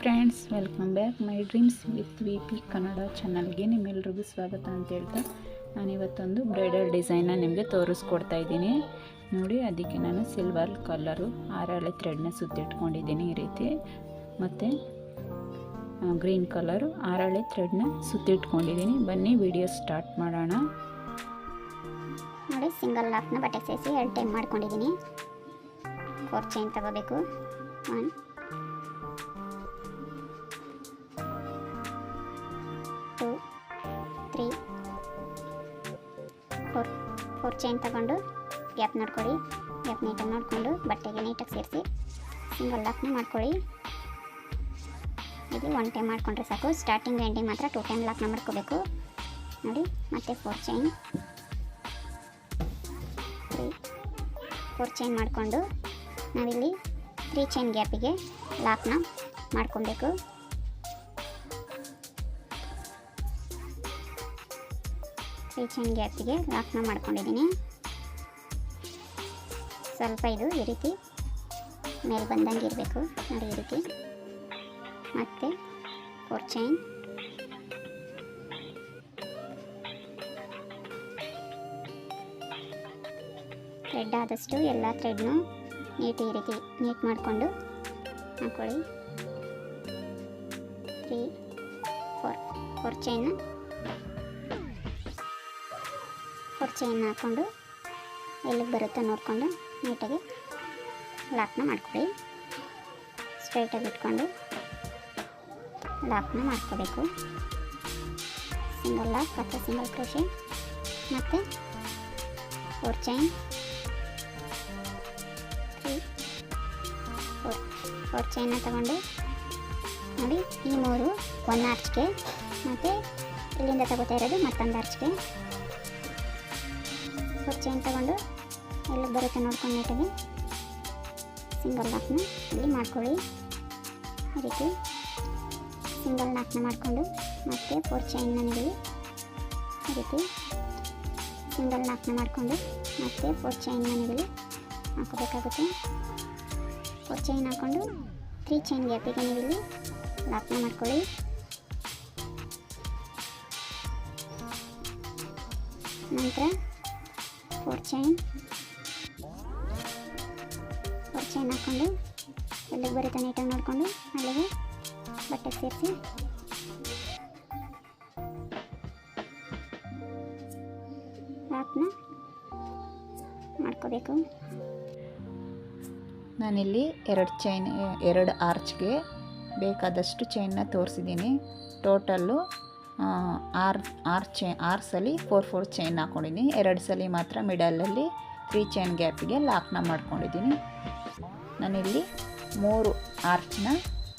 Friends welcome back my dreams with V P Kannada ಚಾನಲ್ಗೆ ನಿಮ್ಮೆಲ್ರಿಗೂ ಸ್ವಾಗತ ಅಂತ ಹೇಳ್ತಾ ನಾನಿವತ್ತೊಂದು ಬ್ರೈಡಲ್ ಡಿಸೈನ್ನ ನಿಮಗೆ ತೋರಿಸ್ಕೊಡ್ತಾ ಇದ್ದೀನಿ. ನೋಡಿ, ಅದಕ್ಕೆ ನಾನು ಸಿಲ್ವರ್ ಕಲ್ಲರು ಆರಳೆ ಥ್ರೆಡ್ನ ಸುತ್ತಿಟ್ಕೊಂಡಿದ್ದೀನಿ ಈ ರೀತಿ. ಮತ್ತು ಗ್ರೀನ್ ಕಲರು ಆರಳೆ ಥ್ರೆಡ್ನ ಸುತ್ತಿಟ್ಕೊಂಡಿದ್ದೀನಿ. ಬನ್ನಿ ವಿಡಿಯೋ ಸ್ಟಾರ್ಟ್ ಮಾಡೋಣ. ನೋಡಿ ಸಿಂಗಲ್ ಲಾಕ್ನ ಬಟ್ಟೆ ಸೇರಿಸಿ ಎರಡು ಟೈಮ್ ಮಾಡ್ಕೊಂಡಿದ್ದೀನಿ. ಫೋರ್ ಚೈನ್ ತಗೋಬೇಕು. ಒನ್ ಚೈನ್ ತಗೊಂಡು ಗ್ಯಾಪ್ ನೋಡ್ಕೊಳ್ಳಿ. ಗ್ಯಾಪ್ ನೀಟಾಗಿ ನೋಡಿಕೊಂಡು, ಬಟ್ಟೆಗೆ ನೀಟಾಗಿ ಸೇರಿಸಿ, ಸಿಂಗಲ್ ಲಾಕ್ನ ಮಾಡ್ಕೊಳ್ಳಿ. ಇದು ಒನ್ ಟೈಮ್ ಮಾಡ್ಕೊಂಡ್ರೆ ಸಾಕು. ಸ್ಟಾರ್ಟಿಂಗ್ ಎಂಡಿಂಗ್ ಮಾತ್ರ ಟೂ ಟೈಮ್ ಲಾಕ್ನ ಮಾಡ್ಕೋಬೇಕು. ನೋಡಿ, ಮತ್ತೆ ಫೋರ್ ಚೈನ್ ಫೋರ್ ಚೈನ್ ಮಾಡಿಕೊಂಡು ನಾವಿಲ್ಲಿ ತ್ರೀ ಚೈನ್ ಗ್ಯಾಪಿಗೆ ಲಾಕ್ನ ಮಾಡ್ಕೊಬೇಕು. ತ್ರೀ ಚೈನ್ ಗ್ಯಾಪಿಗೆ ಲಾಕ್ನ ಮಾಡ್ಕೊಂಡಿದ್ದೀನಿ. ಸ್ವಲ್ಪ ಇದು ಈ ರೀತಿ ಮೇಲೆ ಬಂದಂಗೆ ಇರಬೇಕು. ನೋಡಿ ಈ ರೀತಿ ಮತ್ತು ಫೋರ್ ಚೈನ್ ಥ್ರೆಡ್ ಆದಷ್ಟು ಎಲ್ಲ ಥ್ರೆಡ್ನು ನೀಟ್ ಈ ರೀತಿ ನೀಟ್ ಮಾಡಿಕೊಂಡು ಹಾಕ್ಕೊಳ್ಳಿ ತ್ರೀ ಫೋರ್ ಫೋರ್ ಚೈನ್ನ ಚೈನ್ ಹಾಕ್ಕೊಂಡು ಎಲ್ಲಿಗೆ ಬರುತ್ತೆ ನೋಡಿಕೊಂಡು ನೀಟಾಗಿ ಲಾಕ್ನ ಮಾಡ್ಕೊಳ್ಳಿ ಸ್ಟ್ರೈಟಾಗಿ ಇಟ್ಕೊಂಡು ಲಾಕ್ನ ಮಾಡ್ಕೋಬೇಕು. ಸಿಂಗಲ್ ಲಾಕ್ ಅಥವಾ ಸಿಂಗಲ್ ಕ್ರೋಶೆ ಮತ್ತು four chain. Three, four four ಚೈನ್ನ ತಗೊಂಡು ನೋಡಿ ಈ ಮೂರು ಒಂದು ಆರ್ಚ್ಗೆ ಮತ್ತು ಇಲ್ಲಿಂದ ತಗೋತಾ ಇರೋದು ಮತ್ತೊಂದು ಆರ್ಚ್ಗೆ. ಫೋರ್ ಚೈನ್ ತಗೊಂಡು ಎಲ್ಲ ಬರುತ್ತೆ ನೋಡ್ಕೊಂಡು ನೀಟಾಗಿ ಸಿಂಗಲ್ ಲಾಕ್ನ ಇಲ್ಲಿ ಮಾಡ್ಕೊಳ್ಳಿ. ಈ ರೀತಿ ಸಿಂಗಲ್ ಲಾಕ್ನ ಮಾಡಿಕೊಂಡು ಮತ್ತು ಫೋರ್ ಚೈನ್ನ ನೀಡಿ. ಈ ರೀತಿ ಸಿಂಗಲ್ ಲಾಕ್ನ ಮಾಡಿಕೊಂಡು ಮತ್ತು ಫೋರ್ ಚೈನ್ನ ನೀಡಿ. ಹಾಕೋಬೇಕಾಗುತ್ತೆ ಫೋರ್ ಚೈನ್ ಹಾಕ್ಕೊಂಡು ತ್ರೀ ಚೈನ್ ಗ್ಯಾಪಿಗೆ ನೀವಿಲ್ಲಿ ಲಾಕ್ನ ಮಾಡ್ಕೊಳ್ಳಿ. ನಂತರ ಫೋರ್ ಚೈನ್ ಫೋರ್ ಚೈನ್ ಹಾಕ್ಕೊಂಡು ಎಲ್ಲಿಗೆ ಬರುತ್ತೆ ನೀಟಾಗಿ ನೋಡಿಕೊಂಡು ಅಲ್ಲಿಗೆ ಬಟ್ಟೆ ಸೇರಿಸಿ ಲಾಕ್ನ ಮಾಡ್ಕೋಬೇಕು ನಾನಿಲ್ಲಿ ಎರಡು ಚೈನ್ ಎರಡು ಆರ್ಚ್ಗೆ ಬೇಕಾದಷ್ಟು ಚೈನ್ನ ತೋರಿಸಿದ್ದೀನಿ. ಟೋಟಲ್ಲು ಆರು ಆರು ಚೈ, ಆರು ಸಲ ಫೋರ್ ಫೋರ್ ಚೈನ್ ಹಾಕ್ಕೊಂಡಿದ್ದೀನಿ ಎರಡು ಸಲ ಮಾತ್ರ ಮಿಡಲಲ್ಲಿ ತ್ರೀ ಚೈನ್ ಗ್ಯಾಪಿಗೆ ಲಾಕ್ನ ಮಾಡ್ಕೊಂಡಿದ್ದೀನಿ ನಾನಿಲ್ಲಿ ಮೂರು ಆರ್ಚ್ನ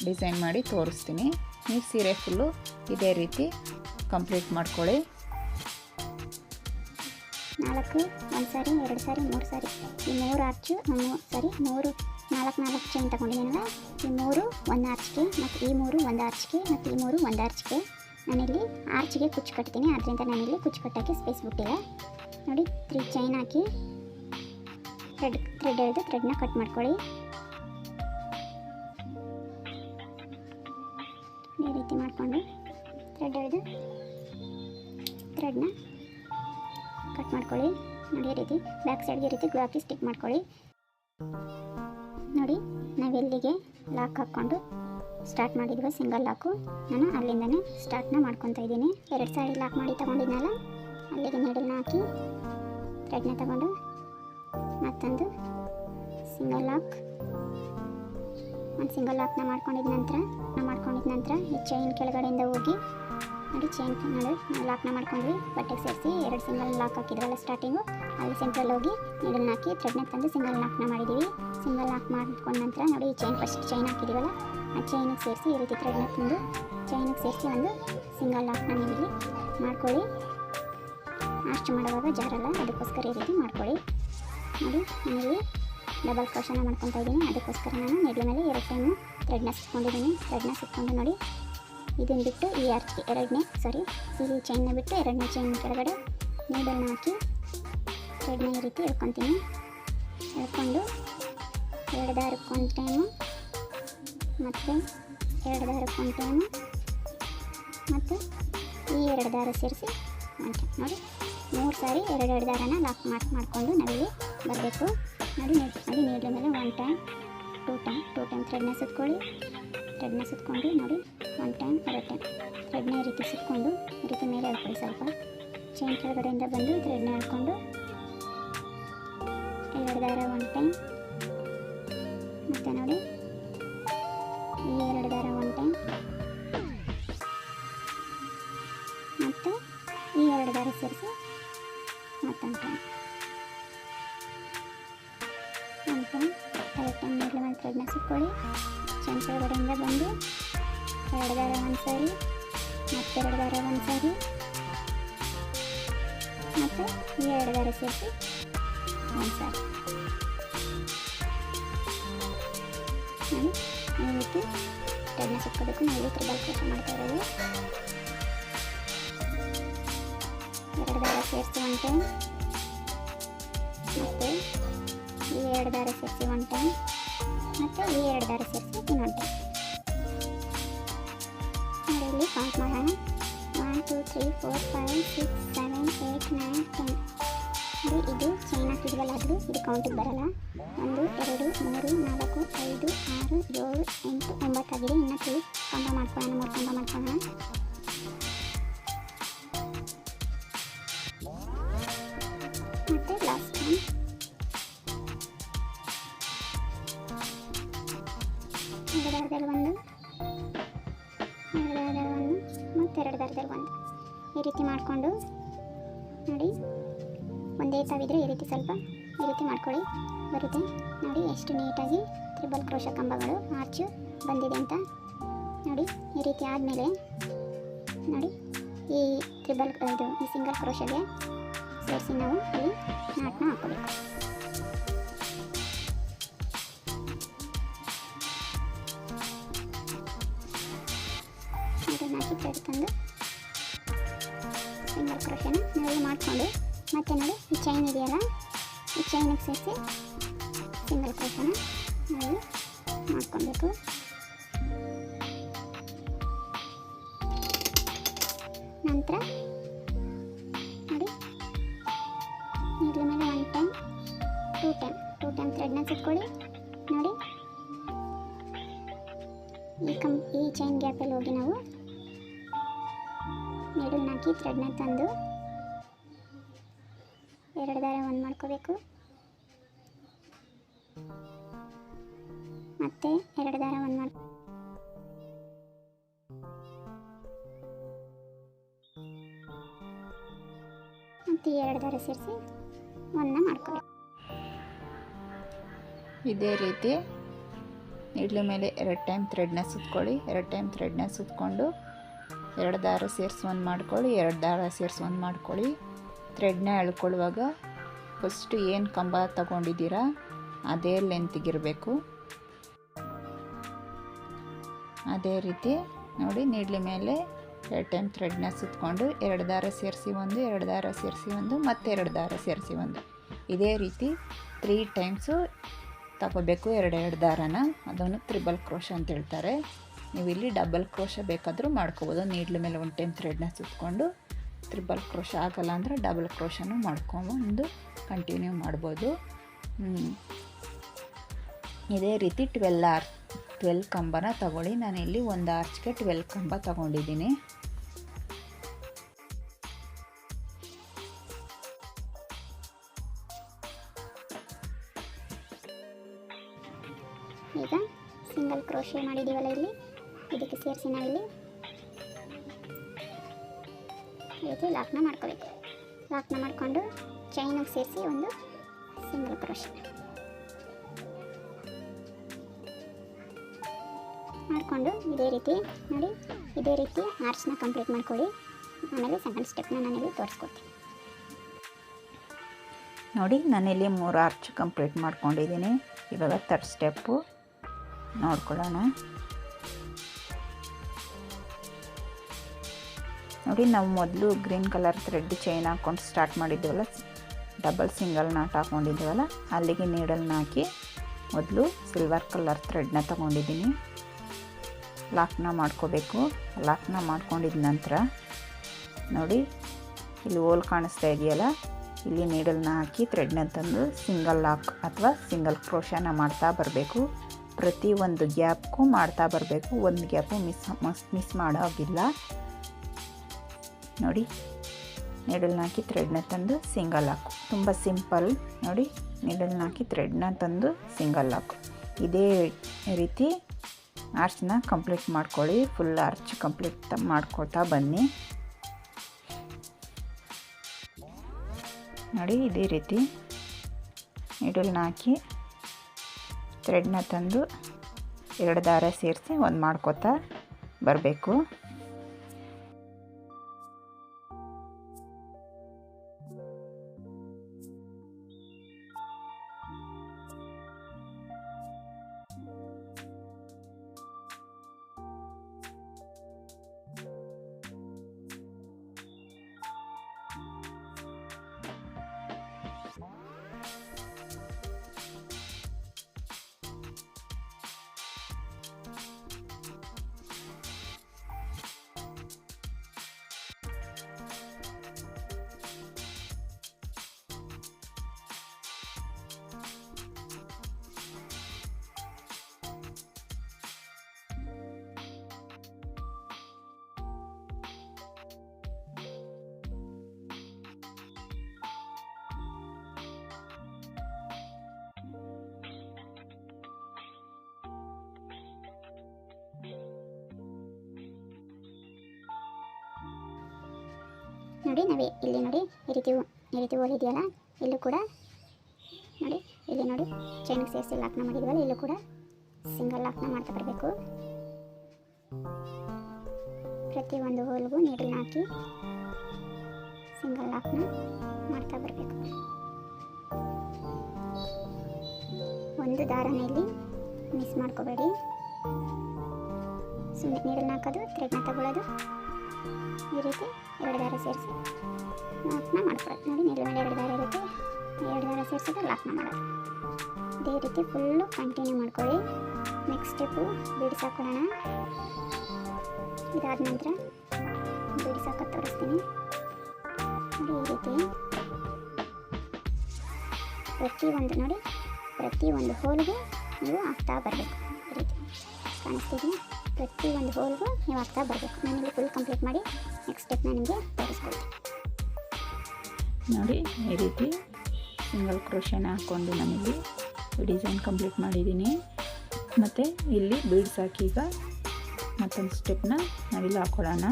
ಡಿಸೈನ್ ಮಾಡಿ ತೋರಿಸ್ತೀನಿ. ನೀವು ಸೀರೆ ಫುಲ್ಲು ಇದೇ ರೀತಿ ಕಂಪ್ಲೀಟ್ ಮಾಡ್ಕೊಳ್ಳಿ. ನಾಲ್ಕು, ಒಂದು ಸಾರಿ, ಎರಡು ಸಾರಿ, ಮೂರು ಸಾರಿ. ಈ ಮೂರು ಆರ್ಚು ಸಾರಿ, ಮೂರು, ನಾಲ್ಕು ನಾಲ್ಕು ಚೈನ್ ತಗೊಂಡಿದ್ದೀನಲ್ಲ, ಈ ಮೂರು ಒಂದು ಆರ್ಚ್ಗೆ ಮತ್ತು ಈ ಮೂರು ಒಂದು ಆರ್ಚ್ಗೆ ಮತ್ತು ಈ ಮೂರು ಒಂದು ಆರ್ಚ್ಗೆ ನಾನಿಲ್ಲಿ ಆರ್ಚ್ಗೆ ಕುಚ್ಚು ಕಟ್ತೀನಿ ಆದ್ದರಿಂದ ನಾನಿಲ್ಲಿ ಕುಚ್ಚು ಕಟ್ಟೋಕ್ಕೆ ಸ್ಪೇಸ್ ಬಿಟ್ಟಿಲ್ಲ ನೋಡಿ ತ್ರೀ ಚೈನ್ ಹಾಕಿ ಥ್ರೆಡ್ ಥ್ರೆಡ್ ಎಳೆದು ಥ್ರೆಡ್ನ ಕಟ್ ಮಾಡ್ಕೊಳ್ಳಿ. ಈ ರೀತಿ ಮಾಡಿಕೊಂಡು ಥ್ರೆಡ್ ಎಳೆದು ಥ್ರೆಡ್ನ ಕಟ್ ಮಾಡ್ಕೊಳ್ಳಿ. ನೋಡಿ ಈ ರೀತಿ ಬ್ಯಾಕ್ ಸೈಡ್ಗೆ ಈ ರೀತಿ ಗ್ಲೂ ಹಾಕಿ ಸ್ಟಿಕ್ ಮಾಡ್ಕೊಳ್ಳಿ. ನೋಡಿ, ನಾವೆಲ್ಲಿಗೆ ಲಾಕ್ ಹಾಕ್ಕೊಂಡು ಸ್ಟಾರ್ಟ್ ಮಾಡಿದ್ವಿ ಸಿಂಗಲ್ ಲಾಕು ನಾನು ಅಲ್ಲಿಂದನೇ ಸ್ಟಾರ್ಟ್ನ ಮಾಡ್ಕೊತಾ ಇದ್ದೀನಿ. ಎರಡು ಸೈಡ್ ಲಾಕ್ ಮಾಡಿ ತೊಗೊಂಡಿದ್ನಲ್ಲ, ಅಲ್ಲಿಗೆ ನೀಡಲ್ನ ಹಾಕಿ ಥ್ರೆಡ್ನ ತಗೊಂಡು ಮತ್ತೊಂದು ಸಿಂಗಲ್ ಲಾಕ್ ಒಂದು ಸಿಂಗಲ್ ಲಾಕ್ನ ಮಾಡ್ಕೊಂಡಿದ ನಂತರ ಮಾಡ್ಕೊಂಡಿದ ನಂತರ ಈ ಚೈನ್ ಕೆಳಗಡೆಯಿಂದ ಹೋಗಿ ನೋಡಿ ಚೈನ್ ನೋಡಿ ನಾವು ಲಾಕ್ನ ಮಾಡ್ಕೊಂಡ್ವಿ. ಬಟ್ಟೆಗೆ ಸೇರಿಸಿ ಎರಡು ಸಿಂಗಲ್ ಲಾಕ್ ಹಾಕಿದ್ವಲ್ಲ ಸ್ಟಾರ್ಟಿಂಗು ಅಲ್ಲಿ ಸೆಂಟ್ರಲ್ಲಿ ಹೋಗಿ ನೀಡಲ್ನ ಹಾಕಿ ಥ್ರೆಡ್ನ ತಂದು ಸಿಂಗಲ್ ಲಾಕ್ನ ಮಾಡಿದ್ದೀವಿ ಸಿಂಗಲ್ ಲಾಕ್ ಮಾಡ್ಕೊಂಡ ನಂತರ ನೋಡಿ ಈ ಚೈನ್ ಫಸ್ಟ್ ಚೈನ್ ಹಾಕಿದ್ದೀವಲ್ಲ ಚೈನಿಗೆ ಸೇರಿಸಿ ಈ ರೀತಿ ಥ್ರೆಡ್ನ ತಂದು ಚೈನಿಗೆ ಸೇರಿಸಿ ಒಂದು ಸಿಂಗಲ್ ಲಾಕ್ನ ನೀವಿಲ್ಲಿ ಮಾಡ್ಕೊಳ್ಳಿ. ಅಷ್ಟು ಮಾಡುವಾಗ ಜಾರಲ್ಲ, ಅದಕ್ಕೋಸ್ಕರ ಈ ರೀತಿ ಮಾಡ್ಕೊಳ್ಳಿ. ನೋಡಿ, ನಾನಿಲ್ಲಿ ಡಬಲ್ ಕ್ರೋಶನ ಮಾಡ್ಕೊತಾ ಇದ್ದೀನಿ. ಅದಕ್ಕೋಸ್ಕರ ನಾನು ನೆಡ್ಲ ಮೇಲೆ ಎರಡು ಟೈಮು ಥ್ರೆಡ್ನ ಸುತ್ಕೊಂಡಿದ್ದೀನಿ ಥ್ರೆಡ್ನ ಸುತ್ಕೊಂಡು ನೋಡಿ, ಇದನ್ನು ಬಿಟ್ಟು ಈ ಆರ್ಚ್ಗೆ ಎರಡನೇ ಸಾರಿ ಈ ಚೈನ್ನ ಬಿಟ್ಟು ಎರಡನೇ ಚೈನ್ ಕೆಳಗಡೆ ನೀಡಲ್ನ ಹಾಕಿ ಥ್ರೆಡ್ನ ಈ ರೀತಿ ಎಳ್ಕೊತೀನಿ. ಎಳ್ಕೊಂಡು, ಎರಡು ದಾರಕ್ಕೊಂದು ಟೈಮು ಮತ್ತು ಎರಡು ದಾರ ಕುಂಟೆಯನ್ನು ಮತ್ತು ಈ ಎರಡು ದಾರ ಸೇರಿಸಿ ಒಂಟೆ ನೋಡಿ, ಮೂರು ಸಾರಿ ಎರಡು ಎರಡು ದಾರನ ಲಾಕ್ ಮಾಡಿ ಮಾಡಿಕೊಂಡು ನಾವಿಲ್ಲಿ ಬರಬೇಕು. ನೋಡಿ ನೀಡ್- ನೋಡಿ ನೀಡ್ಲ ಮೇಲೆ one time two time two time ಥ್ರೆಡ್ನ ಸುತ್ಕೊಳ್ಳಿ. ಥ್ರೆಡ್ನ ಸುತ್ಕೊಂಡು, ನೋಡಿ ಒನ್ ಟೈಮ್ ಎರಡು ಟೈಮ್ ಥ್ರೆಡ್ನ ಈ ರೀತಿ ಸುತ್ಕೊಂಡು, ಈ ರೀತಿ ಮೇಲೆ ಹೇಳ್ಕೊಳ್ಳಿ ಸ್ವಲ್ಪ. ಚೈನ್ ಕೆಳಗಡೆಯಿಂದ ಬಂದು ಥ್ರೆಡ್ನ ಹೇಳ್ಕೊಂಡು ಎರಡು ದಾರ ಒನ್ ಟೈಮ್ ಮತ್ತು ನೋಡಿ ಮತ್ತು ಈ ಎರಡು ದಾರ ಸೇರಿಸಿ ಮತ್ತೊಂದು ಟೈಮ್ ಒಂದು ಟೈಮ್ ಎರಡು ಟೈಮ್ ನೀಡ್ಲ ಮೇಲೆ ಥ್ರೆಡ್ನ ಸುತ್ಕೊಳ್ಳಿ. ಚೈನ್ ಕೆಳಗಡೆಯಿಂದ ಬಂದು ಎರಡು ದಾರ ಒಂದು ಸಾರಿ ಮತ್ತೆರಡು ದಾರ ಒಂದು ಸಾರಿ ಮತ್ತು ಈ ಎರಡು ದಾರ ಸೇರಿಸಿ ಒಂದು ಸಾರಿ ನೋಡಿ ಈ ರೀತಿ. ಥ್ರೆಡ್ನ ಸುತ್ಕೋಬೇಕು ನಾವು ಇಲ್ಲಿ ತ್ರಿಬಲ್ ಕೆಲಸ ಮಾಡ್ತಾ ಇರೋದು. ಎರಡು ದಾರ ಸೇರಿಸಿ ಒನ್ ಟೈಮ್ ಮತ್ತು ಈ ಎರಡು ದಾರ ಸೇರಿಸಿ ಒನ್ ಟೈಮ್ ಮತ್ತು ಈ ಎರಡು ದಾರ ಸೇರಿಸಿ ಇನ್ನೊಂದು ಟೈಮ್ ನೋಡಿ, ಇಲ್ಲಿ ಕೌಂಟ್ ಮಾಡೋಣ. One two three four five six seven eight nine ten ನೋಡಿ ಇದು ಚೈನ್ ಹಾಕಿದ್ವಲ್ಲ ಅದು? ಇದು ಕೌಂಟಿಗೆ ಬರಲ್ಲ. ಒಂದು, ಎರಡು, ಮೂರು, ನಾಲ್ಕು ಐದು, ಆರು, ಏಳು, ಎಂಟು, ಒಂಬತ್ತಾಗಿದೆ. ಇನ್ನು ತ್ರೀ ಕಂಬ ಮಾಡ್ಕೊಳ್ಳೋಣ, ಮೂರು ಕಂಬ ಮಾಡ್ಕೊಳ್ಳೋಣ. ಮತ್ತು ಲಾಸ್ಟ್ ಟೈಮ್ ಎರಡು ದಾರದಲ್ಲಿ ಒಂದು. ಎರಡು ದಾರದಲ್ಲಿ ಒಂದು. ಮತ್ತು ಎರಡು ದಾರದಲ್ಲಿ ಒಂದು. ಈ ರೀತಿ ಮಾಡಿಕೊಂಡು ನೋಡಿ. ಒಂದೇ ತಾವಿದ್ರೆ ಈ ರೀತಿ ಸ್ವಲ್ಪ ಈ ರೀತಿ ಮಾಡ್ಕೊಳ್ಳಿ. ಬರುತ್ತೆ. ನೋಡಿ, ಎಷ್ಟು ನೀಟಾಗಿ ತ್ರಿಬಲ್ ಕ್ರೋಶ ಕಂಬಗಳು ಆರ್ಚು ಬಂದಿದೆ ಅಂತ. ನೋಡಿ, ಈ ರೀತಿ ಆದಮೇಲೆ ನೋಡಿ, ಈ ತ್ರಿಬಲ್, ಇದು ಈ ಸಿಂಗಲ್ ಕ್ರೋಶಗೆ ಸೇರಿಸಿ ನಾವು ಇಲ್ಲಿ ನಾಟನ್ನ ಹಾಕೋಬೇಕು ಹಾಕಿ ಥ್ರೆಡ್ ತಂದು ಸಿಂಗಲ್ ಕ್ರೋಶನ ನಾವು ಮಾಡಿಕೊಂಡು, ಮತ್ತೆ ನೋಡಿ, ಈ ಚೈನ್ ಇದೆಯಲ್ಲ, ಈ ಚೈನಿಗೆ ಸೇರಿಸಿ ಮಾಡ್ಕೊಬೇಕು ನಂತರ ನೋಡಿ. ನೀಡ್ಲ ಮೇಲೆ one time two time two time ಥ್ರೆಡ್ನ ಸುತ್ಕೊಳ್ಳಿ. ನೋಡಿ. ಈ ಕಂ, ಈ ಚೈನ್ ಗ್ಯಾಪಲ್ಲಿ ಹೋಗಿ ನಾವು ನೀಡಲ್ನ ಹಾಕಿ ಥ್ರೆಡ್ನ ತಂದು ಮತ್ತು ಎರಡು ಸೇರಿಸಿ ಒಂದನ್ನ ಮಾಡ್ಕೊಳ್ಳಿ ಇದೇ ರೀತಿ ಇಡ್ಲಿ ಮೇಲೆ ಎರಡು ಟೈಮ್ ಥ್ರೆಡ್ನ ಸುತ್ಕೊಳ್ಳಿ. ಎರಡು ಟೈಮ್ ಥ್ರೆಡ್ನ ಸುತ್ಕೊಂಡು ಎರಡು ದಾರ ಸೇರಿಸಿ ಒಂದು ಮಾಡ್ಕೊಳ್ಳಿ. ಎರಡು ದಾರ ಸೇರಿಸಿ ಒಂದು ಮಾಡ್ಕೊಳ್ಳಿ. ಥ್ರೆಡ್ನ ಎಳ್ಕೊಳ್ಳುವಾಗ ಫಸ್ಟು ಏನು ಕಂಬ ತಗೊಂಡಿದ್ದೀರಾ ಅದೇ ಲೆಂತಿಗಿರಬೇಕು ಅದೇ ರೀತಿ ನೋಡಿ, ನೀಡ್ಲಿ ಮೇಲೆ ಎರಡು ಟೈಮ್ ಥ್ರೆಡ್ನ ಸುತ್ತಕೊಂಡು ಎರಡು ದಾರ ಸೇರಿಸಿ ಒಂದು, ಎರಡು ದಾರ ಸೇರಿಸಿ ಒಂದು, ಮತ್ತೆ ಎರಡು ದಾರ ಸೇರಿಸಿ ಒಂದು. ಇದೇ ರೀತಿ ತ್ರೀ ಟೈಮ್ಸು ತಗೋಬೇಕು ಎರಡು ಎರಡು ದಾರನ. ಅದನ್ನು ತ್ರಿಬಲ್ ಕ್ರೋಶ ಅಂತ ಹೇಳ್ತಾರೆ. ನೀವು ಇಲ್ಲಿ ಡಬಲ್ ಕ್ರೋಶ ಬೇಕಾದರೂ ಮಾಡ್ಕೋಬೋದು. ನೀಡ್ಲ ಮೇಲೆ ಒಂದು ಟೈಮ್ ಥ್ರೆಡ್ನ ಸುತ್ತಕೊಂಡು ತ್ರಿಬಲ್ ಕ್ರೋಶ ಆಗಲ್ಲ ಅಂದರೆ ಡಬಲ್ ಕ್ರೋಶನೂ ಮಾಡ್ಕೊಂಡು ಕಂಟಿನ್ಯೂ ಮಾಡ್ಬೋದು. ಇದೇ ರೀತಿ ಟ್ವೆಲ್ ಆರ್ ಟ್ವೆಲ್ ಕಂಬನ ತಗೊಳ್ಳಿ. ನಾನು ಇಲ್ಲಿ ಒಂದು ಆರ್ಚ್ಗೆ ಟ್ವೆಲ್ ಕಂಬ ತಗೊಂಡಿದ್ದೀನಿ. ಮಾಡಿದ್ದೀವಲ್ಲ ಇಲ್ಲಿ ಇದಕ್ಕೆ ಸೇರಿಸಿ ನಾವಿಲ್ಲಿ ಇಲ್ಲಿ ರೀತಿ ಲಾಕ್ನ ಮಾಡ್ಕೋಬೇಕು. ಲಾಕ್ನ ಮಾಡಿಕೊಂಡು ಚೈನಿಗೆ ಸೇರಿಸಿ ಒಂದು ಸಿಂಗಲ್ ಕ್ರೋಶೆ ಮಾಡಿಕೊಂಡು ಇದೇ ರೀತಿ ನೋಡಿ, ಇದೇ ರೀತಿ ಆರ್ಚ್ನ ಕಂಪ್ಲೀಟ್ ಮಾಡ್ಕೊಳ್ಳಿ. ಆಮೇಲೆ ಸೆಕೆಂಡ್ ಸ್ಟೆಪ್ನ ನಾನಿಲ್ಲಿ ತೋರಿಸ್ಕೊಡ್ತೀನಿ. ನೋಡಿ, ನಾನಿಲ್ಲಿ ಮೂರು ಆರ್ಚ್ ಕಂಪ್ಲೀಟ್ ಮಾಡ್ಕೊಂಡಿದ್ದೀನಿ. ಇವಾಗ ತರ್ಡ್ ಸ್ಟೆಪ್ಪು ನೋಡ್ಕೊಳ್ಳೋಣ. ನೋಡಿ, ನಾವು ಮೊದಲು ಗ್ರೀನ್ ಕಲರ್ ಥ್ರೆಡ್ ಚೈನ್ ಹಾಕ್ಕೊಂಡು ಸ್ಟಾರ್ಟ್ ಮಾಡಿದ್ದೇವಲ್ಲ ಡಬಲ್ ಸಿಂಗಲ್ ನಾಟ್ ಹಾಕ್ಕೊಂಡಿದ್ದೀವಲ್ಲ ಅಲ್ಲಿಗೆ ನೀಡಲ್ನ ಹಾಕಿ ಮೊದಲು ಸಿಲ್ವರ್ ಕಲರ್ ಥ್ರೆಡ್ನ ತಗೊಂಡಿದ್ದೀನಿ. ಲಾಕ್ನ ಮಾಡ್ಕೋಬೇಕು. ಲಾಕ್ನ ಮಾಡ್ಕೊಂಡಿದ ನಂತರ ನೋಡಿ, ಇಲ್ಲಿ ಹೋಲ್ ಕಾಣಿಸ್ತಾ ಇದೆಯಲ್ಲ, ಇಲ್ಲಿ ನೀಡಲ್ನ ಹಾಕಿ ಥ್ರೆಡ್ನ ತಂದು ಸಿಂಗಲ್ ಲಾಕ್ ಅಥವಾ ಸಿಂಗಲ್ ಕ್ರೋಶನ ಮಾಡ್ತಾ ಬರಬೇಕು. ಪ್ರತಿ ಒಂದು ಗ್ಯಾಪ್ಗೂ ಮಾಡ್ತಾ ಬರಬೇಕು. ಒಂದು ಗ್ಯಾಪು ಮಿಸ್ ಮಸ್ ಮಿಸ್ ಮಾಡೋಗಿಲ್ಲ ನೋಡಿ. ನೀಡಲ್ನ ಹಾಕಿ ಥ್ರೆಡ್ನ ತಂದು ಸಿಂಗಲ್ ಹಾಕು. ತುಂಬ ಸಿಂಪಲ್ ನೋಡಿ ನೀಡಲ್ನ ಹಾಕಿ ಥ್ರೆಡ್ನ ತಂದು ಸಿಂಗಲ್ ಹಾಕು. ಇದೇ ರೀತಿ ಆರ್ಚ್ನ ಕಂಪ್ಲೀಟ್ ಮಾಡ್ಕೊಳ್ಳಿ. ಫುಲ್ ಆರ್ಚ್ ಕಂಪ್ಲೀಟ್ ಮಾಡ್ಕೊಳ್ತಾ ಬನ್ನಿ. ನೋಡಿ, ಇದೇ ರೀತಿ ನೀಡಲ್ನ ಹಾಕಿ ಥ್ರೆಡ್ನ ತಂದು ಎರಡು ದಾರ ಸೇರಿಸಿ ಒಂದು ಮಾಡ್ಕೋತಾ ಬರಬೇಕು. ನೋಡಿ, ನಾವು ಇಲ್ಲಿ ನೋಡಿ, ಈ ರೀತಿ ಈ ರೀತಿ ಹೋಲ್ ಇದೆಯಲ್ಲ, ಇಲ್ಲೂ ಕೂಡ ನೋಡಿ, ಇಲ್ಲಿ ನೋಡಿ ಚೈನಿಗೆ ಸೇರಿಸಿ ಲಾಕ್ನ ಮಾಡಿದ್ವಲ್ಲ, ಇಲ್ಲೂ ಕೂಡ ಸಿಂಗಲ್ ಲಾಕ್ನ ಮಾಡ್ತಾ ಬರಬೇಕು. ಪ್ರತಿ ಒಂದು ಹೋಲ್ಗೂ ನೀಡಲ್ ಹಾಕಿ ಸಿಂಗಲ್ ಲಾಕ್ನ ಮಾಡ್ತಾ ಬರಬೇಕು. ಒಂದು ದಾರನ ಇಲ್ಲಿ ಮಿಸ್ ಮಾಡ್ಕೋಬೇಡಿ. ಸುಮ್ಮನೆ ನೀರನ್ನು ಹಾಕೋದು ಥ್ರೆಡ್ನ ತಗೊಳ್ಳೋದು ಈ ರೀತಿ ಎರಡು ದಾರ ಸೇರಿಸಿ ಲಾಕ್ನ ಮಾಡ್ಕೊಳ್ಳೋದು ನೋಡಿ ನೀರು ಮೇಲೆ ಎರಡು ದಾರ ಇರುತ್ತೆ. ಎರಡು ದಾರ ಸೇರಿಸಿದ್ರೆ ಲಾಕ್ನ ಮಾಡೋದು. ಅದೇ ರೀತಿ ಫುಲ್ಲು ಕಂಟಿನ್ಯೂ ಮಾಡ್ಕೊಳ್ಳಿ. ನೆಕ್ಸ್ಟ್ ಸ್ಟೆಪ್ಪು ಬೀಡ್ಸ್ ಹಾಕೊಳ್ಳೋಣ ಇದಾದ ನಂತರ ಬೀಡ್ಸ್ ಹಾಕೋದು ತೋರಿಸ್ತೀನಿ. ನೋಡಿ, ಈ ರೀತಿ. ಒಂದು, ನೋಡಿ, ಪ್ರತಿ ಒಂದು ಹೋಲ್ಗೂ ನೀವು ಹಾಕ್ತಾ ಬರಬೇಕು. ಈ ರೀತಿ ಕಾಣಿಸ್ತಿದೆಯಾ? ಪ್ರತಿ ಒಂದು ಹೋಲ್ಗೂ ನೀವು ಅರ್ಥ ಬರಬೇಕು. ನಾನು ಇಲ್ಲಿ ಫುಲ್ ಕಂಪ್ಲೀಟ್ ಮಾಡಿ ನೆಕ್ಸ್ಟ್ ಸ್ಟೆಪ್ನ ನಿಮಗೆ ತೋರಿಸ್ಕೊಳ್ತೀನಿ ನೋಡಿ, ಈ ರೀತಿ ಸಿಂಗಲ್ ಕ್ರೋಷನ್ ಹಾಕ್ಕೊಂಡು ನಮಗೆ ಡಿಸೈನ್ ಕಂಪ್ಲೀಟ್ ಮಾಡಿದ್ದೀನಿ. ಮತ್ತು ಇಲ್ಲಿ ಬೀಡ್ಸ್ ಹಾಕಿ ಈಗ ಮತ್ತೊಂದು ಸ್ಟೆಪ್ನ ನಾವಿಲ್ಲಿ ಹಾಕ್ಕೊಳ್ಳೋಣ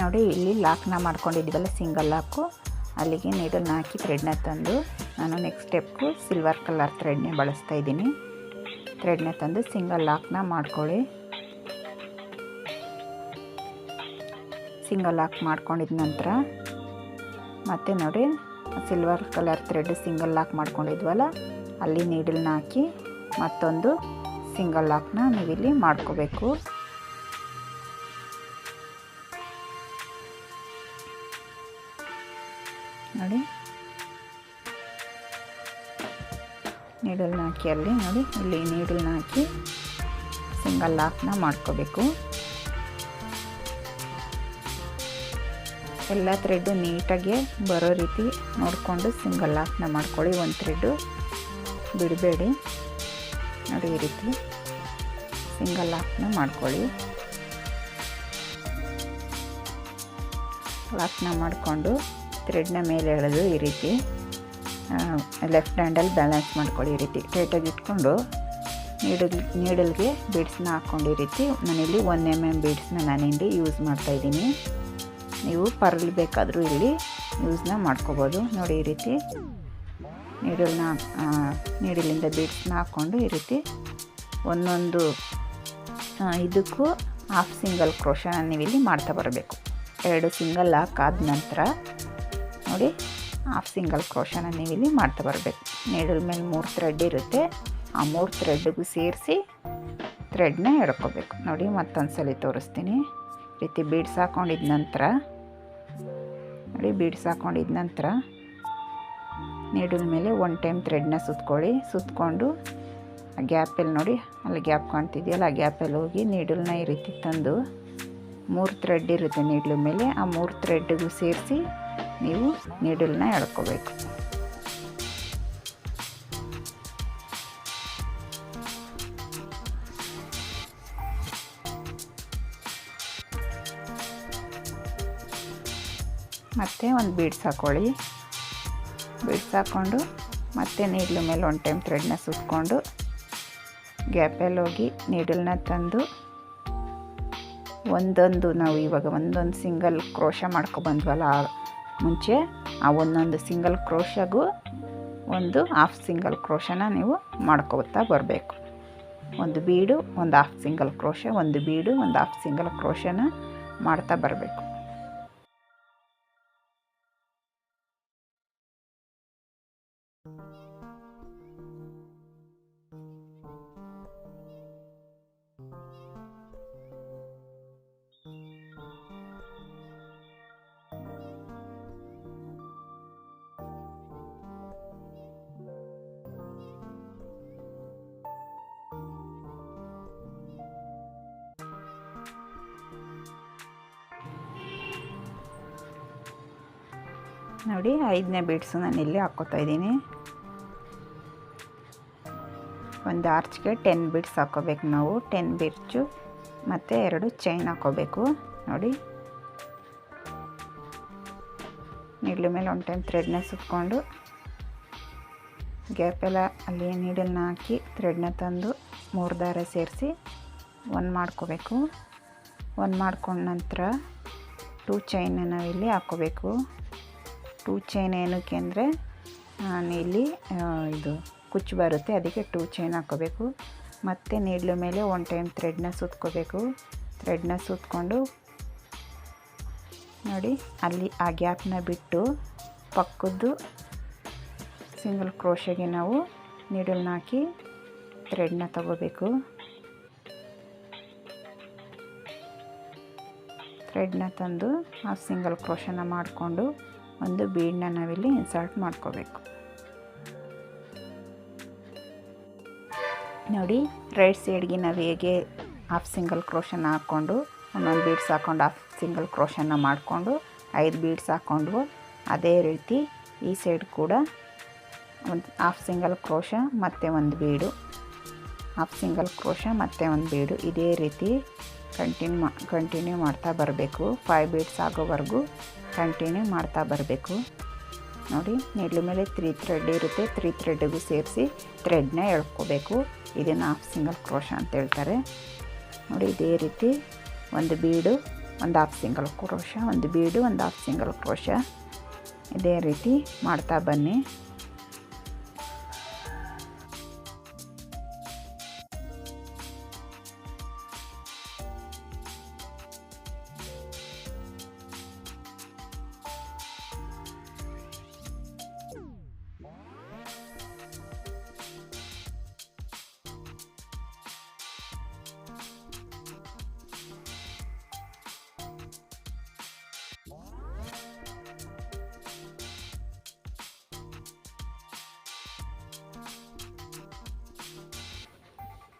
ನೋಡಿ, ಇಲ್ಲಿ ಲಾಕ್ನ ಮಾಡ್ಕೊಂಡಿದ್ದೀವಲ್ಲ ಸಿಂಗಲ್ ಲಾಕು ಅಲ್ಲಿಗೆ ನೀಡಲ್ನ ಹಾಕಿ ಥ್ರೆಡ್ನ ತಂದು ನಾನು ನೆಕ್ಸ್ಟ್ ಸ್ಟೆಪ್ಗೂ ಸಿಲ್ವರ್ ಕಲರ್ ಥ್ರೆಡ್ನೇ ಬಳಸ್ತಾ ಇದ್ದೀನಿ. ಥ್ರೆಡ್ನ ತಂದು ಸಿಂಗಲ್ ಲಾಕ್ನ ಮಾಡ್ಕೊಳ್ಳಿ. ಸಿಂಗಲ್ ಲಾಕ್ ಮಾಡ್ಕೊಂಡಿದ ನಂತರ ಮತ್ತೆ ನೋಡಿ, silver colour thread single lock ಮಾಡ್ಕೊಂಡಿದ್ವಲ್ಲ, ಅಲ್ಲಿ ನೀಡಲ್ನ ಹಾಕಿ ಮತ್ತೊಂದು ಸಿಂಗಲ್ ಲಾಕ್ನ ನೀವಿಲ್ಲಿ ಮಾಡ್ಕೋಬೇಕು. ನೋಡಿ. ನೀಡಲ್ನ ಹಾಕಿ ಅಲ್ಲಿ ನೋಡಿ. ಇಲ್ಲಿ ನೀಡಲ್ನ ಹಾಕಿ ಸಿಂಗಲ್ ಲಾಕ್ನ ಮಾಡ್ಕೋಬೇಕು. ಎಲ್ಲ ಥ್ರೆಡ್ಡು ನೀಟಾಗಿ ಬರೋ ರೀತಿ ನೋಡಿಕೊಂಡು ಸಿಂಗಲ್ ಲಾಕ್ನ ಮಾಡ್ಕೊಳ್ಳಿ. ಒಂದು ಥ್ರೆಡ್ಡು ಬಿಡಬೇಡಿ. ನೋಡಿ ಈ ರೀತಿ ಸಿಂಗಲ್ ಲಾಕ್ನ ಮಾಡ್ಕೊಳ್ಳಿ. ಲಾಕ್ನ ಮಾಡಿಕೊಂಡು ಥ್ರೆಡ್ನ ಮೇಲೆ ಎಳೆದು ಈ ರೀತಿ ಲೆಫ್ಟ್ ಹ್ಯಾಂಡಲ್ಲಿ ಬ್ಯಾಲೆನ್ಸ್ ಮಾಡ್ಕೊಳ್ಳಿ ಈ ರೀತಿ. ಟೈಟಾಗಿ ಇಟ್ಕೊಂಡು ನೀಡಲ್ ನೀಡಲ್ಗೆ ಬೀಡ್ಸ್ನ ಹಾಕ್ಕೊಂಡು ಈ ರೀತಿ. ನಾನಿಲ್ಲಿ ಒನ್ ಎಂ ಎಂ ಬೀಡ್ಸ್ನ ನಾನಿಲ್ಲಿ ಯೂಸ್ ಮಾಡ್ತಾಯಿದ್ದೀನಿ ನೀವು ಪರ್ಲ್ ಬೇಕಾದರೂ ಇಲ್ಲಿ ಯೂಸ್ನ ಮಾಡ್ಕೋಬೋದು. ನೋಡಿ ಈ ರೀತಿ ನೀಡಲ್ನ ನೀಡಲಿಂದ ಬೀಡ್ಸ್ನ ಹಾಕ್ಕೊಂಡು ಈ ರೀತಿ ಒಂದೊಂದು ಇದಕ್ಕೂ ಹಾಫ್ ಸಿಂಗಲ್ ಕ್ರೋಶನ ನೀವಿಲ್ಲಿ ಮಾಡ್ತಾ ಬರಬೇಕು. ಎರಡು ಸಿಂಗಲ್ ಹಾಕಾದ ನಂತರ ನೋಡಿ ಹಾಫ್ ಸಿಂಗಲ್ ಕ್ರೋಶನ ನೀವಿಲ್ಲಿ ಮಾಡ್ತಾ ಬರಬೇಕು. ನೀಡಲ್ ಮೇಲೆ ಮೂರು ಥ್ರೆಡ್ ಇರುತ್ತೆ. ಆ ಮೂರು ಥ್ರೆಡ್ಗೂ ಸೇರಿಸಿ ಥ್ರೆಡ್ನ ಎಳ್ಕೊಬೇಕು. ನೋಡಿ ಮತ್ತೊಂದು ಸಲ ತೋರಿಸ್ತೀನಿ ರೀತಿ ಬೀಡ್ಸ್ ಹಾಕೊಂಡಿದ ನಂತರ, ನೋಡಿ ಬೀಡ್ಸ್ ಹಾಕೊಂಡಿದ ನಂತರ ನೀಡಲ್ ಮೇಲೆ ಒನ್ ಟೈಮ್ ಥ್ರೆಡ್ನ ಸುತ್ಕೊಳ್ಳಿ. ಸುತ್ಕೊಂಡು ಆ ಗ್ಯಾಪಲ್ಲಿ ನೋಡಿ, ಅಲ್ಲಿ ಗ್ಯಾಪ್ ಕಾಣ್ತಿದೆಯಲ್ಲ, ಆ ಗ್ಯಾಪಲ್ಲಿ ಹೋಗಿ ನೀಡಲ್ನ ಈ ರೀತಿ ತಂದು ಮೂರು ಥ್ರೆಡ್ ಇರುತ್ತೆ ನೀಡ್ಲ ಮೇಲೆ. ಆ ಮೂರು ಥ್ರೆಡ್ಗೂ ಸೇರಿಸಿ ನೀವು ನೀಡಲ್ನ ಎಳ್ಕೋಬೇಕು. ಮತ್ತು ಒಂದು ಬೀಡ್ಸ್ ಹಾಕ್ಕೊಳ್ಳಿ ಬೀಡ್ಸ್ ಹಾಕ್ಕೊಂಡು ಮತ್ತೆ ನೀಡ್ಲ ಮೇಲೆ ಒಂದು ಟೈಮ್ ಥ್ರೆಡ್ನ ಸುತ್ಕೊಂಡು ಗ್ಯಾಪಲ್ಲಿ ಹೋಗಿ ನೀಡಲ್ನ ತಂದು ಒಂದೊಂದು ನಾವು ಇವಾಗ ಒಂದೊಂದು ಸಿಂಗಲ್ ಕ್ರೋಶ ಮಾಡ್ಕೊಬಂದ್ವಲ್ಲ ಮುಂಚೆ ಆ ಒಂದೊಂದು ಸಿಂಗಲ್ ಕ್ರೋಶಗೂ ಒಂದು ಹಾಫ್ ಸಿಂಗಲ್ ಕ್ರೋಶನ ನೀವು ಮಾಡ್ಕೋತಾ ಬರಬೇಕು. ಒಂದು ಬೀಡು, ಒಂದು ಹಾಫ್ ಸಿಂಗಲ್ ಕ್ರೋಶ ಒಂದು ಬೀಡು, ಒಂದು ಹಾಫ್ ಸಿಂಗಲ್ ಕ್ರೋಶನ ಮಾಡ್ತಾ ಬರಬೇಕು. ನೋಡಿ, ಐದನೇ ಬೀಡ್ಸು ನಾನು ಇಲ್ಲಿ ಹಾಕ್ಕೋತಾ ಇದ್ದೀನಿ. ಒಂದು ಆರ್ಚ್ಗೆ ಟೆನ್ ಬೀಡ್ಸ್ ಹಾಕೋಬೇಕು ನಾವು. ಟೆನ್ ಬೀಡ್ಸು ಮತ್ತು ಎರಡು ಚೈನ್ ಹಾಕ್ಕೋಬೇಕು ನೋಡಿ. ನೀಡ್ಲ ಮೇಲೆ ಒಂದು ಟೈಮ್ ಥ್ರೆಡ್ನ ಸುತ್ಕೊಂಡು ಗ್ಯಾಪೆಲ್ಲ ಅಲ್ಲಿ ನೀಡಲ್ನ ಹಾಕಿ ಥ್ರೆಡ್ನ ತಂದು ಮೂರು ದಾರ ಸೇರಿಸಿ ಒಂದು ಮಾಡ್ಕೋಬೇಕು. ಒಂದು ಮಾಡ್ಕೊಂಡ ನಂತರ ಟೂ ಚೈನ್ ನಾವಿಲ್ಲಿ ಹಾಕ್ಕೋಬೇಕು ಟೂ ಚೈನ್ ಏನಕ್ಕೆ ಅಂದರೆ ಇಲ್ಲಿ ಇದು ಕುಚ್ಚು ಬರುತ್ತೆ, ಅದಕ್ಕೆ ಟೂ ಚೈನ್ ಹಾಕೋಬೇಕು ಮತ್ತು ನೀಡ್ಲು ಮೇಲೆ ಒನ್ ಟೈಮ್ ಥ್ರೆಡ್ನ ಸುತ್ಕೋಬೇಕು. ಥ್ರೆಡ್ನ ಸುತ್ಕೊಂಡು ನೋಡಿ, ಅಲ್ಲಿ ಆ ಗ್ಯಾಪ್ನ ಬಿಟ್ಟು ಪಕ್ಕದ್ದು ಸಿಂಗಲ್ ಕ್ರೋಶಗೆ ನಾವು ನೀಡಲ್ನ ಹಾಕಿ ಥ್ರೆಡ್ನ ತಗೋಬೇಕು. ಥ್ರೆಡ್ನ ತಂದು ಆ ಸಿಂಗಲ್ ಕ್ರೋಶನ ಮಾಡಿಕೊಂಡು ಒಂದು ಬೀಡನ್ನ ನಾವಿಲ್ಲಿ ಇನ್ಸರ್ಟ್ ಮಾಡ್ಕೋಬೇಕು. ನೋಡಿ ರೈಟ್ ಸೈಡ್ಗೆ ನಾವು ಹೇಗೆ ಹಾಫ್ ಸಿಂಗಲ್ ಕ್ರೋಶನ ಹಾಕ್ಕೊಂಡು, ಒಂದೊಂದು ಬೀಡ್ಸ್ ಹಾಕ್ಕೊಂಡು ಹಾಫ್ ಸಿಂಗಲ್ ಕ್ರೋಷನ್ನ ಮಾಡಿಕೊಂಡು, ಐದು ಬೀಡ್ಸ್ ಹಾಕ್ಕೊಂಡು, ಅದೇ ರೀತಿ ಈ ಸೈಡ್ ಕೂಡ ಒಂದು ಹಾಫ್ ಸಿಂಗಲ್ ಕ್ರೋಶ ಮತ್ತು ಒಂದು ಬೀಡು ಹಾಫ್ ಸಿಂಗಲ್ ಕ್ರೋಶ ಮತ್ತು ಒಂದು ಬೀಡು ಇದೇ ರೀತಿ ಕಂಟಿನ್ಯೂ ಮಾ ಕಂಟಿನ್ಯೂ ಮಾಡ್ತಾ ಬರಬೇಕು. ಫೈವ್ ಬೀಡ್ಸ್ ಆಗೋವರೆಗೂ ಕಂಟಿನ್ಯೂ ಮಾಡ್ತಾ ಬರಬೇಕು. ನೋಡಿ ನೆಲ್ಲ ಮೇಲೆ ತ್ರೀ ಥ್ರೆಡ್ ಇರುತ್ತೆ. ತ್ರೀ ಥ್ರೆಡ್ಗೂ ಸೇರಿಸಿ ಥ್ರೆಡ್ನ ಎಳ್ಕೋಬೇಕು. ಇದನ್ನು ಹಾಫ್ ಸಿಂಗಲ್ ಕ್ರೋಶ ಅಂತ ಹೇಳ್ತಾರೆ. ನೋಡಿ, ಇದೇ ರೀತಿ ಒಂದು ಬೀಡು, ಒಂದು ಹಾಫ್ ಸಿಂಗಲ್ ಕ್ರೋಶ ಒಂದು ಬೀಡು, ಒಂದು ಹಾಫ್ ಸಿಂಗಲ್ ಕ್ರೋಶ ಇದೇ ರೀತಿ ಮಾಡ್ತಾ ಬನ್ನಿ.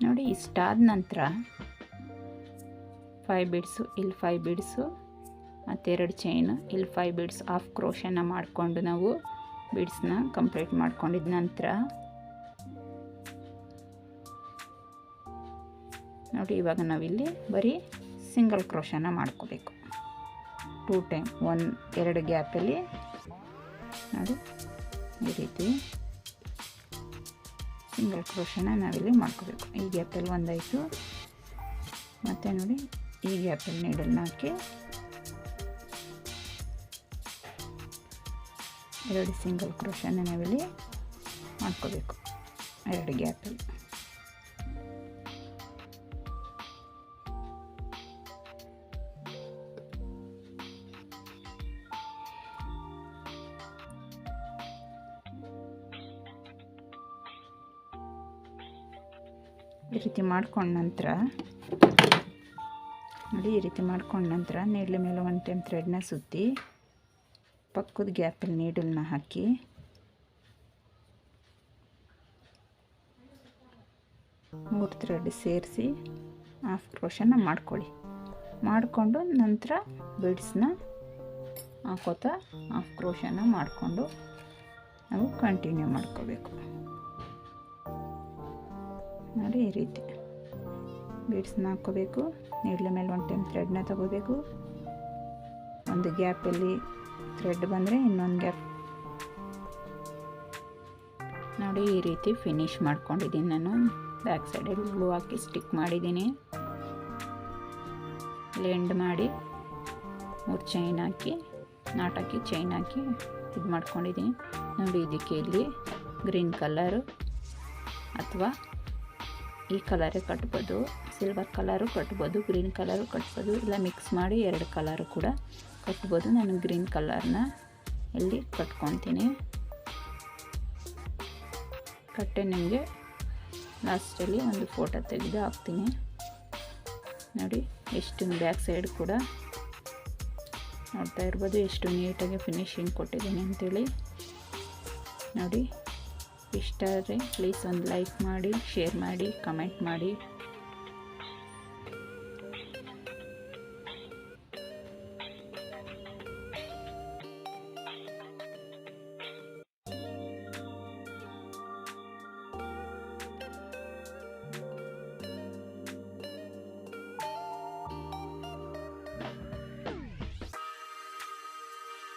ನೋಡಿ ಇಷ್ಟಾದ ನಂತರ ಫೈವ್ ಬಿಡ್ಸು ಇಲ್ಲಿ ಫೈವ್ ಬಿಡ್ಸು ಮತ್ತೆರಡು ಚೈನು ಇಲ್ಲಿ ಫೈವ್ ಬಿಡ್ಸ್ ಆಫ್ ಕ್ರೋಶನ ಮಾಡಿಕೊಂಡು ನಾವು ಬಿಡ್ಸ್ನ ಕಂಪ್ಲೀಟ್ ಮಾಡ್ಕೊಂಡಿದ ನಂತರ ನೋಡಿ, ಇವಾಗ ನಾವಿಲ್ಲಿ ಬರೀ ಸಿಂಗಲ್ ಕ್ರೋಶನ ಮಾಡ್ಕೋಬೇಕು. ಟೂ ಟೈಮ್ ಒನ್ ಎರಡು ಗ್ಯಾಪಲ್ಲಿ ನೋಡಿ, ಈ ರೀತಿ. ಸಿಂಗಲ್ ಕ್ರೋಶನ ನಾವಿಲ್ಲಿ ಮಾಡ್ಕೋಬೇಕು. ಈ ಗ್ಯಾಪಲ್ಲಿ ಒಂದಾಯಿತು. ಮತ್ತು ನೋಡಿ, ಈ ಗ್ಯಾಪಲ್ಲಿ ನೀಡಲ್ನ ಹಾಕಿ. ಎರಡು ಸಿಂಗಲ್ ಕ್ರೋಶನ ನಾವಿಲ್ಲಿ ಮಾಡ್ಕೋಬೇಕು. ಎರಡು ಗ್ಯಾಪಲ್ಲಿ. ಈ ರೀತಿ ಮಾಡ್ಕೊಂಡ ನಂತರ, ನೋಡಿ ಈ ರೀತಿ ಮಾಡ್ಕೊಂಡ ನಂತರ ನೀಡ್ಲ ಮೇಲೆ ಒಂದು ಟೈಮ್ ಥ್ರೆಡ್ನ ಸುತ್ತಿ ಪಕ್ಕದ ಗ್ಯಾಪಲ್ಲಿ ನೀಡಲ್ನ ಹಾಕಿ, ಮೂರು ಥ್ರೆಡ್ ಸೇರಿಸಿ ಹಾಫ್ ಕ್ರೋಶನ ಮಾಡ್ಕೊಳ್ಳಿ. ಮಾಡಿಕೊಂಡು ನಂತರ ಬಿಡ್ಸ್ನ ಹಾಕೋತಾ ಹಾಫ್ ಕ್ರೋಶನ ಮಾಡಿಕೊಂಡು ನಾವು ಕಂಟಿನ್ಯೂ ಮಾಡ್ಕೋಬೇಕು. ನೋಡಿ ಈ ರೀತಿ. ಬೀಡ್ಸ್ನ ಹಾಕ್ಕೋಬೇಕು. ನೀಡ್ಲ ಮೇಲೆ ಒಂದು ಟೈಮ್ ಥ್ರೆಡ್ನ ತಗೋಬೇಕು. ಒಂದು ಗ್ಯಾಪಲ್ಲಿ ಥ್ರೆಡ್ ಬಂದರೆ ಇನ್ನೊಂದು ಗ್ಯಾಪ್. ನೋಡಿ ಈ ರೀತಿ ಫಿನಿಶ್ ಮಾಡ್ಕೊಂಡಿದ್ದೀನಿ ನಾನು. ಬ್ಯಾಕ್ ಸೈಡಲ್ಲಿ ಗ್ಲೂ ಹಾಕಿ ಸ್ಟಿಕ್ ಮಾಡಿದ್ದೀನಿ. ಲೆಂಡ್ ಮಾಡಿ ಮೂರು ಚೈನ್ ಹಾಕಿ ನಾಟ್ ಹಾಕಿ ಚೈನ್ ಹಾಕಿ ಇದು ಮಾಡ್ಕೊಂಡಿದ್ದೀನಿ ನೋಡಿ ಇದಕ್ಕೆ ಇಲ್ಲಿ ಗ್ರೀನ್ ಕಲರು ಅಥವಾ ಈ ಕಲರೇ ಕಟ್ಬೋದು. ಸಿಲ್ವರ್ ಕಲರು ಕಟ್ಬೋದು ಗ್ರೀನ್ ಕಲರು ಕಟ್ಬೋದು. ಇಲ್ಲ ಮಿಕ್ಸ್ ಮಾಡಿ ಎರಡು ಕಲರು ಕೂಡ ಕಟ್ಬೋದು. ನಾನು ಗ್ರೀನ್ ಕಲರ್ನ ಇಲ್ಲಿ ಕಟ್ಕೊತೀನಿ. ಕಟ್ಟೆ ನಿಮಗೆ ಲಾಸ್ಟಲ್ಲಿ ಒಂದು ಫೋಟೋ ತೆಗೆದು ಹಾಕ್ತೀನಿ. ನೋಡಿ ಎಷ್ಟು ಬ್ಯಾಕ್ ಸೈಡ್ ಕೂಡ ನೋಡ್ತಾ ಇರ್ಬೋದು. ಎಷ್ಟು ನೀಟಾಗಿ ಫಿನಿಶಿಂಗ್ ಕೊಟ್ಟಿದ್ದೀನಿ ಅಂತೇಳಿ. ನೋಡಿ ಇಷ್ಟ ಆದರೆ ಪ್ಲೀಸ್ ಒಂದು ಲೈಕ್ ಮಾಡಿ ಶೇರ್ ಮಾಡಿ ಕಮೆಂಟ್ ಮಾಡಿ.